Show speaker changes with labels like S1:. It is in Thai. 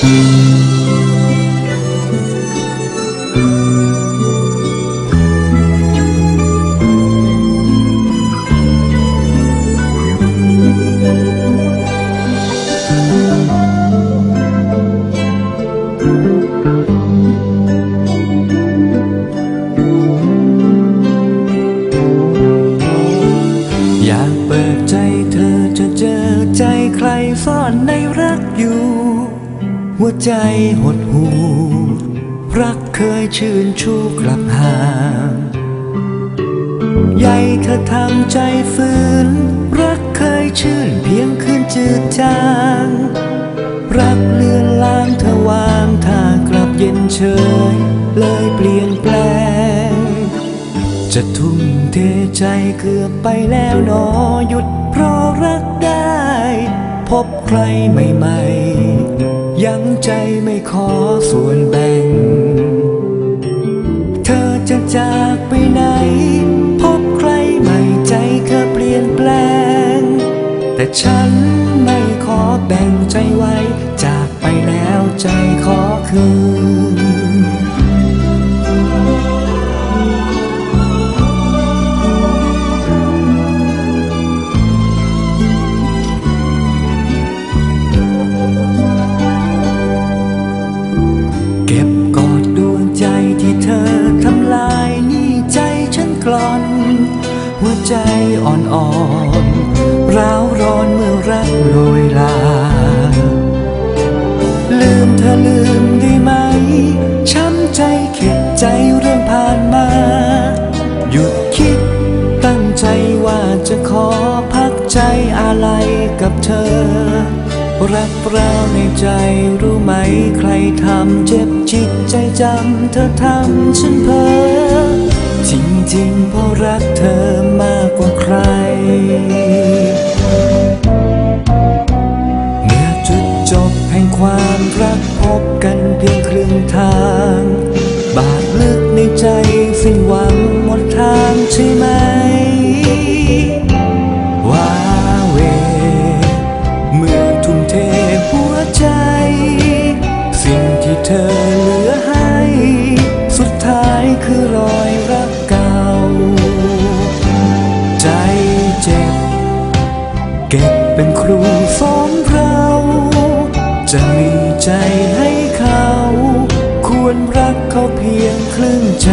S1: อยากเปิดใจเธอจะเจอใจใครซ่อนในรักอยู่ หัวใจหดหู รักเคยชื่นชูกลับห่างใหญ่เธอทำใจฝืนรักเคยชื่นเพียงคืนจืดจาง รักเลือนลางเธอวางทางกลับเย็นเฉย เลยเปลี่ยนแปลง จะทุ่มเทใจเกือบไปแล้วหนอหยุดเพราะรักได้ พบใครใหม่ๆ ยังใจไม่ขอส่วนแบ่ง เธอจะจากไปไหน พบใครใหม่ใจเธอเปลี่ยนแปลง แต่ฉันไม่ขอแบ่งใจไว้ จากไปแล้วใจขอคืน โรยลา ลืมเธอลืมได้ไหม ช้ำใจเข็ดใจเรื่องผ่านมา หยุดคิดตั้งใจว่าจะขอพักใจอะไรกับเธอ รักเราในใจรู้ไหมใครทำเจ็บจิตใจจำเธอทำฉันเพ้อจริงๆเพราะ เก็บเป็นครูสอนเรา จะมีใจให้เขา ควรรักเขาเพียงครึ่งใจ